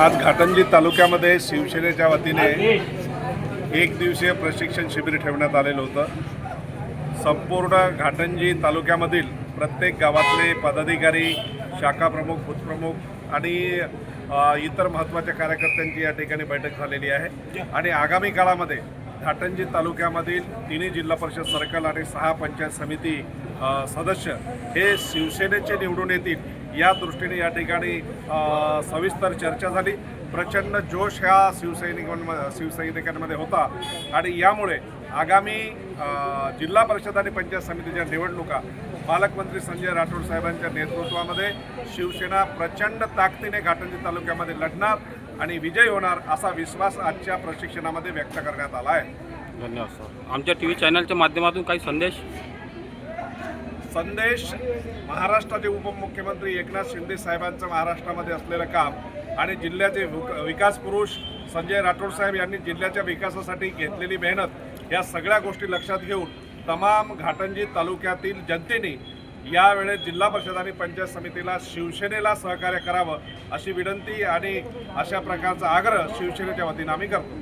आज घाटंजी तालुक्यामध्ये शिवसेनेच्या वतीने एक दिवसीय प्रशिक्षण शिबिर ठेवण्यात आलेलं होतं. संपूर्ण घाटंजी तालुक्यामधील प्रत्येक गावातले पदाधिकारी शाखा प्रमुख बुथप्रमुख आणि इतर महत्त्वाच्या कार्यकर्त्यांची या ठिकाणी बैठक झालेली आहे. आणि आगामी काळामध्ये घाटंजी तालुक्यामधील तिन्ही जिल्हा परिषद सर्कल आणि सहा पंचायत समिती सदस्य हे शिवसेनेचे निवडून येतील या दृष्टीने या ठिकाणी सविस्तर चर्चा झाली. प्रचंड जोश ह्या शिवसैनिकांम शिवसैनिकांमध्ये होता आणि यामुळे आगामी जिल्हा परिषद आणि पंचायत समितीच्या निवडणुका पालकमंत्री संजय राठोड साहेबांच्या नेतृत्वामध्ये शिवसेना प्रचंड ताकदीने घाटंजी तालुक्यामध्ये लढणार. आणि विजय होणार असा विश्वास आजच्या प्रशिक्षणामध्ये व्यक्त करण्यात आला आहे. धन्यवाद सर. आमच्या टी व्ही चॅनलच्या माध्यमातून काही संदेश? संदेश महाराष्ट्राचे उपमुख्यमंत्री एकनाथ शिंदे साहेबांचं महाराष्ट्रामध्ये असलेलं काम आणि जिल्ह्याचे विक- विकास पुरुष संजय राठोड साहेब यांनी जिल्ह्याच्या विकासासाठी घेतलेली मेहनत या सगळ्या गोष्टी लक्षात घेऊन तमाम घाटंजी तालुक्यातील जनतेने यावेळेस जिल्हा परिषद आणि पंचायत समितीला शिवसेनेला सहकार्य करावं अशी विनंती आणि अशा प्रकारचा आग्रह शिवसेनेच्या वतीनं आम्ही करतो.